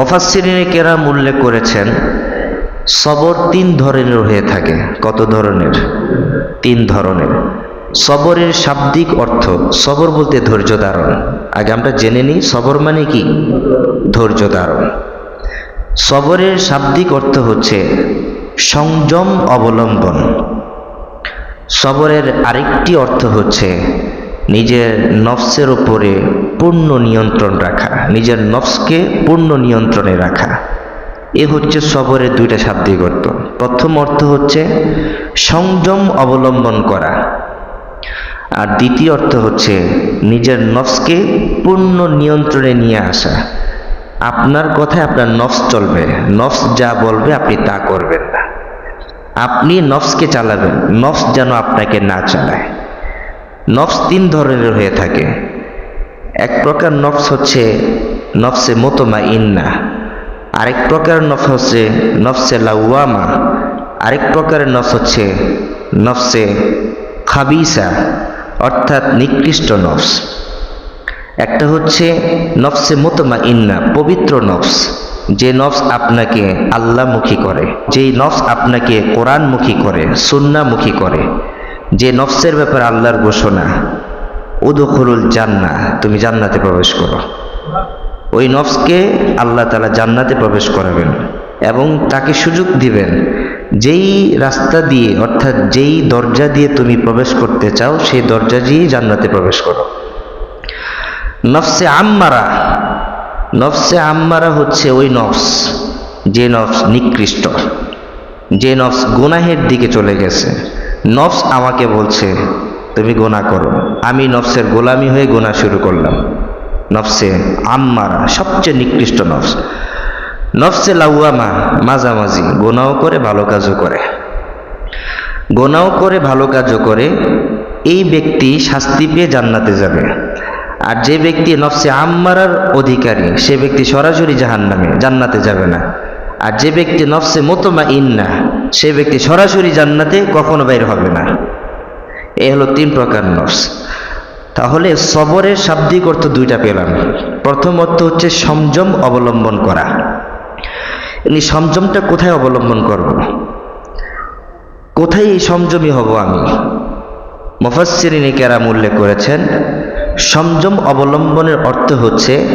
মোফাসিরিনে কেরাম উল্লেখ করেছেন, সবর তিন ধরনের হয়ে থাকে। কত ধরনের? তিন ধরনের। সবরের শাব্দিক অর্থ, সবর বলতে ধৈর্য ধারণ। আগে আমরা জেনে নিই, সবর মানে কি? ধৈর্য ধারণ। সবরের শাব্দিক অর্থ হচ্ছে সংযম অবলম্বন। সবরের আরেকটি অর্থ হচ্ছে নিজের নফসের উপরে পূর্ণ নিয়ন্ত্রণ রাখা, নিজের নফসকে পূর্ণ নিয়ন্ত্রণে রাখা। এ হচ্ছে সবরের দুইটা শাব্দিক অর্থ। প্রথম অর্থ হচ্ছে সংযম অবলম্বন করা। আর দ্বিতীয় অর্থ হচ্ছে নিজের নফসকে পূর্ণ নিয়ন্ত্রণে নিয়ে আসা। আপনার কথায় আপনার নফস চলবে। নফস যা বলবে আপনি তা করবেন না। আপনি নফসকে চালাবেন। নফস যেন আপনাকে না চালায়। নফস তিন ধরনের হয়ে থাকে। এক প্রকার নফস হচ্ছে নফসে মোতমা ইন্না আরেক প্রকার নফস হচ্ছে নফসে লাউয়ামা আরেক প্রকারের নফস হচ্ছে নফসে খাবিসা, অর্থাৎ নিকৃষ্ট নফস। একটা হচ্ছে নফসে মোতমা ইন্না পবিত্র নফস, যে নফস আপনাকে আল্লাহমুখী করে, যেই নফস আপনাকে কোরআনমুখী করে, সুন্নামুখী করে। যে নফসের ব্যাপারে আল্লাহর ঘোষণা, উদখরুল জান্না তুমি জান্নাতে প্রবেশ করো। ওই নফসকে আল্লাহ তালা জান্নাতে প্রবেশ করাবেন এবং তাকে সুযোগ দিবেন, যেই রাস্তা দিয়ে, অর্থাৎ যেই দরজা দিয়ে তুমি প্রবেশ করতে চাও, সেই দরজা দিয়েই জান্নাতে প্রবেশ করো। নফসে আম্মারা নফসে আম্মারা হচ্ছে ওই নফস, যে নফস নিকৃষ্ট, যে নফস গুনাহের দিকে চলে গেছে। নফস আমাকে বলছে, তুমি গোনা করো। আমি নফসের গোলামি হয়ে গোনা শুরু করলাম। নফসে আম্মারা, সবচেয়ে নিকৃষ্ট নফস। নফসে লাউয়ামা, মাঝামাঝি গোনাও করে, ভালো কাজও করে। গোনাও করে, ভালো কাজও করে, এই ব্যক্তি শাস্তি পেয়ে জান্নাতে যাবে। আর যে ব্যক্তি নফসে আম্মারার অধিকারী, সে ব্যক্তি সরাসরি জাহান নামে জান্নাতে যাবে না। আর যে ব্যক্তি নফসে মোতমা ইন্না সে ব্যক্তি সরাসরি জান্নাতে কখনো বাইর হবে না। এ হলো তিন প্রকার নফস। তাহলে সবরের শাব্দিক অর্থ দুইটা পেলাম। প্রথম অর্থ হচ্ছে সংযম অবলম্বন করা। এই সংযমটা কোথায় অবলম্বন করব? কোথায় এই সংযমী হব আমি? মুফাসসিরিনে কেরাম উল্লেখ করেছেন সংযম অবলম্বনের অর্থ হচ্ছে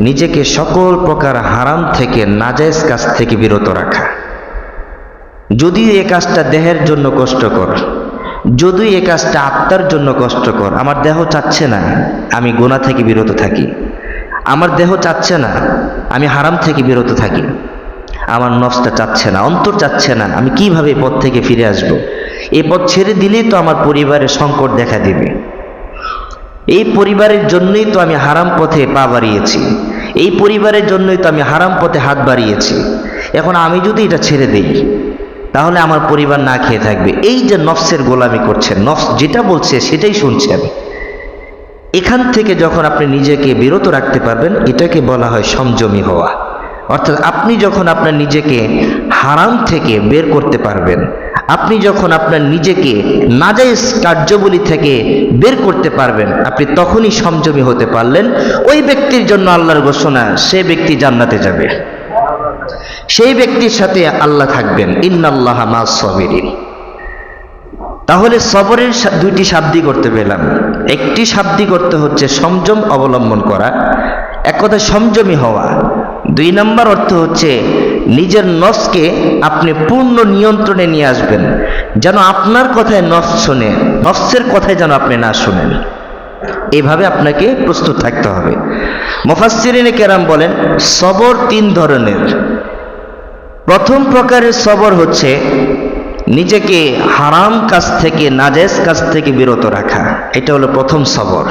নিজেকে সকল প্রকার হারাম থেকে, নাজায়েজ কাজ থেকে বিরত রাখা। যদিও এ কাজটা দেহের জন্য কষ্টকর, যদিও এ কাজটা আত্মার জন্য কষ্টকর, আমার দেহ চাচ্ছে না, আমি গোনা থেকে বিরত থাকি। আমার দেহ চাচ্ছে না, আমি হারাম থেকে বিরত থাকি। আমার নফসটা চাচ্ছে না, অন্তর চাচ্ছে না, আমি কীভাবে পথ থেকে ফিরে আসব। এ পথ ছেড়ে দিলেই তো আমার পরিবারের সংকট দেখা দেবে। এই পরিবারের জন্যই তো আমি হারাম পথে পা বাড়িয়েছি। এই পরিবারের জন্যই তো আমি হারাম পথে হাত বাড়িয়েছি। এখন আমি যদি এটা ছেড়ে দিই তাহলে আমার পরিবার না খেয়ে থাকবে। এই যে নফসের গোলামি করছেন, নফস যেটা বলছে সেটাই শুনছেন এখান থেকে যখন আপনি নিজেকে বিরত রাখতে পারবেন, এটাকে বলা হয় সংযমী হওয়া। অর্থাৎ আপনি যখন আপনার নিজেকে হারাম থেকে বের করতে পারবেন, আপনি যখন আপনার নিজেকে নাজাইজ কার্যবলী থেকে বের করতে পারবেন, আপনি তখনই সংযমী হতে পারলেন। ওই ব্যক্তির জন্য আল্লাহর ঘোষণা, সে ব্যক্তি জান্নাতে যাবে। সেই ব্যক্তির সাথে আল্লাহ থাকবেন। ইন্নাল্লাহ মা সবিরিন। তাহলে সবরের দুইটি শাব্দিক করতে পেলাম। একটি শাব্দিক করতে হচ্ছে সংযম অবলম্বন করা, এক কথায় সংযমী হওয়া। দুই নম্বর অর্থ হচ্ছে নিজের নসকে আপনি পূর্ণ নিয়ন্ত্রণে নিয়ে আসবেন, যেন আপনার কথায় নস শোনে নসের কথায় যেন আপনি না শোনেন। এভাবে আপনাকে প্রস্তুত থাকতে হবে। মুফাসসিরিনে কেরাম বলেন, সবর তিন ধরনের। প্রথম প্রকারের সবর হচ্ছে নিজেকে হারাম কাজ থেকে নাজেজ কাজ থেকে বিরত রাখা। এটা হলো প্রথম সবর।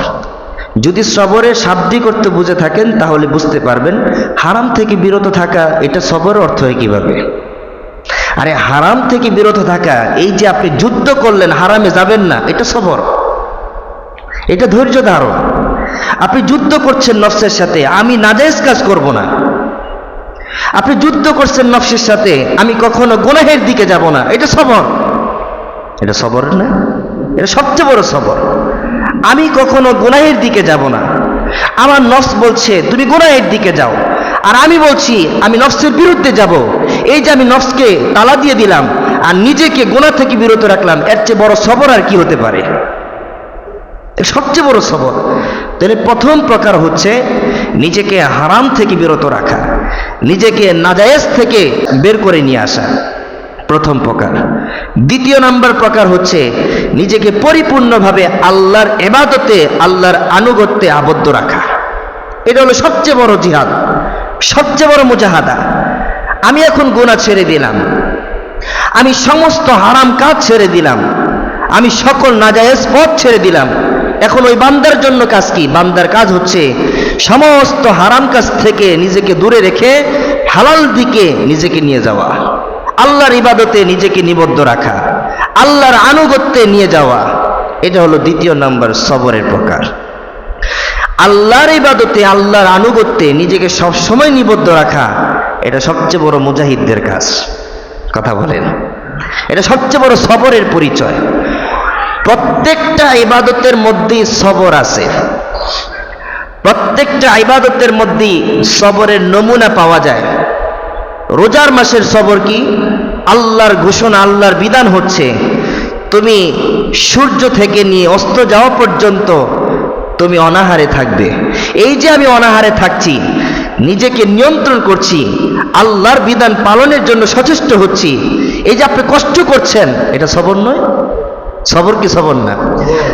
যদি সবরের শাব্দিক করতে বুঝে থাকেন, তাহলে বুঝতে পারবেন, হারাম থেকে বিরত থাকা, এটা সবর অর্থ হয় কীভাবে? আরে, হারাম থেকে বিরত থাকা, এই যে আপনি যুদ্ধ করলেন, হারামে যাবেন না, এটা সবর। এটা ধৈর্য ধারণ। আপনি যুদ্ধ করছেন নফসের সাথে, আমি নাজায়েজ কাজ করব না। আপনি যুদ্ধ করছেন নফসের সাথে, আমি কখনো গুনাহের দিকে যাব না। এটা সবর। এটা সবর না? এটা সবচেয়ে বড় সবর। আমি কখনো গুনাহের দিকে যাব না। আমার নফস বলছে, তুমি গুনাহের দিকে যাও। আর আমি বলছি, আমি নফসের বিরুদ্ধে যাব। এই যে আমি নফসকে তালা দিয়ে দিলাম, আর নিজেকে গোনা থেকে বিরত রাখলাম, এর চেয়ে বড় সবর আর কি হতে পারে? সবচেয়ে বড় সবর। তাহলে প্রথম প্রকার হচ্ছে নিজেকে হারাম থেকে বিরত রাখা, নিজেকে নাজায়েজ থেকে বের করে নিয়ে আসা, প্রথম প্রকার। দ্বিতীয় নাম্বার প্রকার হচ্ছে নিজেকে পরিপূর্ণভাবে আল্লাহর এবাদতে আল্লাহর আনুগত্যে আবদ্ধ রাখা। এটা হলো সবচেয়ে বড় জিহাদ, সবচেয়ে বড় মুজাহাদা। আমি এখন গোনা ছেড়ে দিলাম, আমি সমস্ত হারাম কাজ ছেড়ে দিলাম, আমি সকল নাজায়েজ পথ ছেড়ে দিলাম এখন ওই বান্দার জন্য কাজ কি? বান্দার কাজ হচ্ছে সমস্ত হারাম কাজ থেকে নিজেকে দূরে রেখে হালাল দিকে নিজেকে নিয়ে যাওয়া। আল্লাহর ইবাদতে নিজেকে নিবদ্ধ রাখা। আল্লাহর আনুগত্যে নিয়ে যাওয়া। এটা হলো দ্বিতীয় নাম্বার সবরের প্রকার। আল্লাহর ইবাদতে, আল্লাহর আনুগত্যে নিজেকে সবসময় নিবদ্ধ রাখা, এটা সবচেয়ে বড় মুজাহিদদের কাজ। কথা বলেন। এটা সবচেয়ে বড় সবরের পরিচয়। প্রত্যেকটা ইবাদতের মধ্যেই সবর আছে। প্রত্যেকটা ইবাদতের মধ্যেই সবরের নমুনা পাওয়া যায়। রোজার মাসের সবর কি? আল্লাহর ঘোষণা, আল্লাহর বিধান হচ্ছে, তুমি সূর্য থেকে নিয়ে অস্ত যাওয়া পর্যন্ত তুমি অনাহারে থাকবে। এই যে আমি অনাহারে থাকছি, নিজেকে নিয়ন্ত্রণ করছি, আল্লাহর বিধান পালনের জন্য সচেষ্ট হচ্ছি, এই যে আপনি কষ্ট করছেন, এটা সবর নয়। সবর কি সবর না?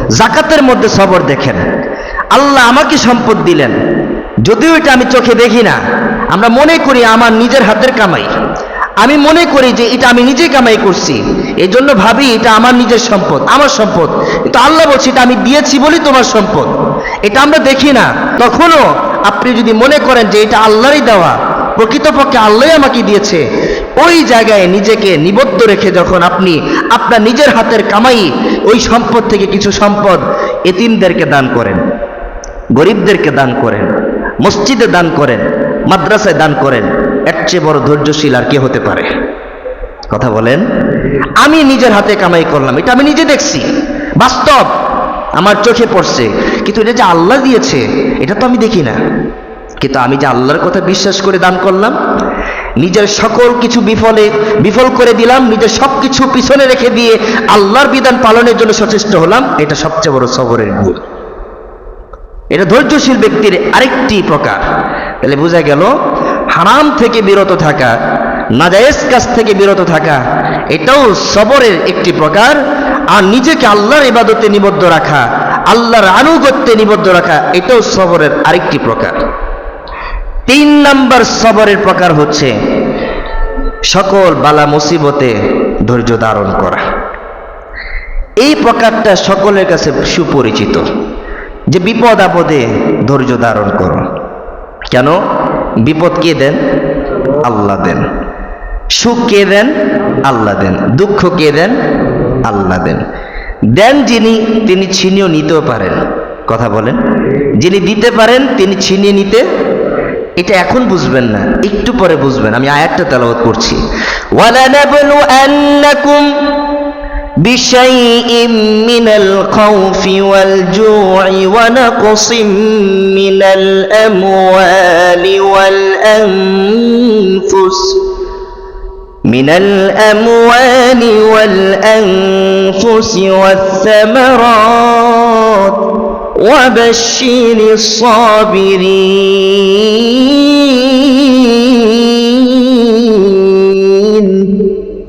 জাকাতের মধ্যে সবর দেখেন। আল্লাহ আমাকে সম্পদ দিলেন। যদিও এটা আমি চোখে দেখি না, আমরা মনে করি আমার নিজের হাতের কামাই। আমি মনে করি যে এটা আমি নিজে কামাই করছি। এই জন্য ভাবি এটা আমার নিজের সম্পদ, আমার সম্পদ। কিন্তু আল্লাহ বলছি, এটা আমি দিয়েছি বলি তোমার সম্পদ। এটা আমরা দেখি না। তখনও আপনি যদি মনে করেন যে এটা আল্লাহরই দেওয়া, প্রকৃতপক্ষে আল্লাহই আমাকে দিয়েছে ওই জায়গায় নিজেকে নিবদ্ধ রেখে যখন আপনি আপনার নিজের হাতের কামাই, ওই সম্পদ থেকে কিছু সম্পদ এতিমদেরকে দান করেন, গরিবদেরকে দান করেন, মসজিদে দান করেন, মাদ্রাসায় দান করেন, এর চেয়ে বড় ধৈর্যশীল আর কে হতে পারে? কথা বলেন, আমি নিজের হাতে কামাই করলাম, এটা আমি নিজে দেখছি, বাস্তব, আমার চোখে পড়ছে, কিন্তু এটা যে আল্লাহ দিয়েছে, এটা তো আমি দেখি না। কিন্তু আমি যে আল্লাহর কথা বিশ্বাস করে দান করলাম নিজের সকল কিছু বিফলে, বিফল করে দিলাম, নিজের সব কিছু পিছনে রেখে দিয়ে আল্লাহর বিধান পালনের জন্য সচেষ্ট হলাম, এটা সবচেয়ে বড় সবরের গুণ এটা ধৈর্যশীল ব্যক্তির আরেকটি প্রকার। তাহলে বোঝা গেল, হারাম থেকে বিরত থাকা, নাজায়েজ কাজ থেকে বিরত থাকা, এটাও সবরের একটি প্রকার। আর নিজেকে আল্লাহর ইবাদতে নিবদ্ধ রাখা, আল্লাহর আনুগত্যে নিবদ্ধ রাখা, এটাও সবরের আরেকটি প্রকার। তিন নাম্বার সবরের প্রকার হচ্ছে সকল বালা মুসিবতে ধৈর্য ধারণ করা। এই প্রকারটা সকলের কাছে সুপরিচিত। যে বিপদ আপদে ধৈর্য ধারণ করো। কেন? বিপদ কে দেন? আল্লাহ দেন। সুখ কে দেন? আল্লাহ দেন। দুঃখ কে দেন? আল্লাহ দেন। দেন যিনি, তিনি ছিনিয়েও নিতেও পারেন। কথা বলেন। যিনি দিতে পারেন, তিনি ছিনিয়ে নিতে এটা এখন বুঝবেন না একটু পরে বুঝবেন আমি আয়াতটা তেলাওয়াত করছি ওয়ালানাবলুআন্নাকুম بشيء من الخوف والجوع ونقص من الأموال والأنفس من الأموال والأنفس والثمرات وبشر الصابرين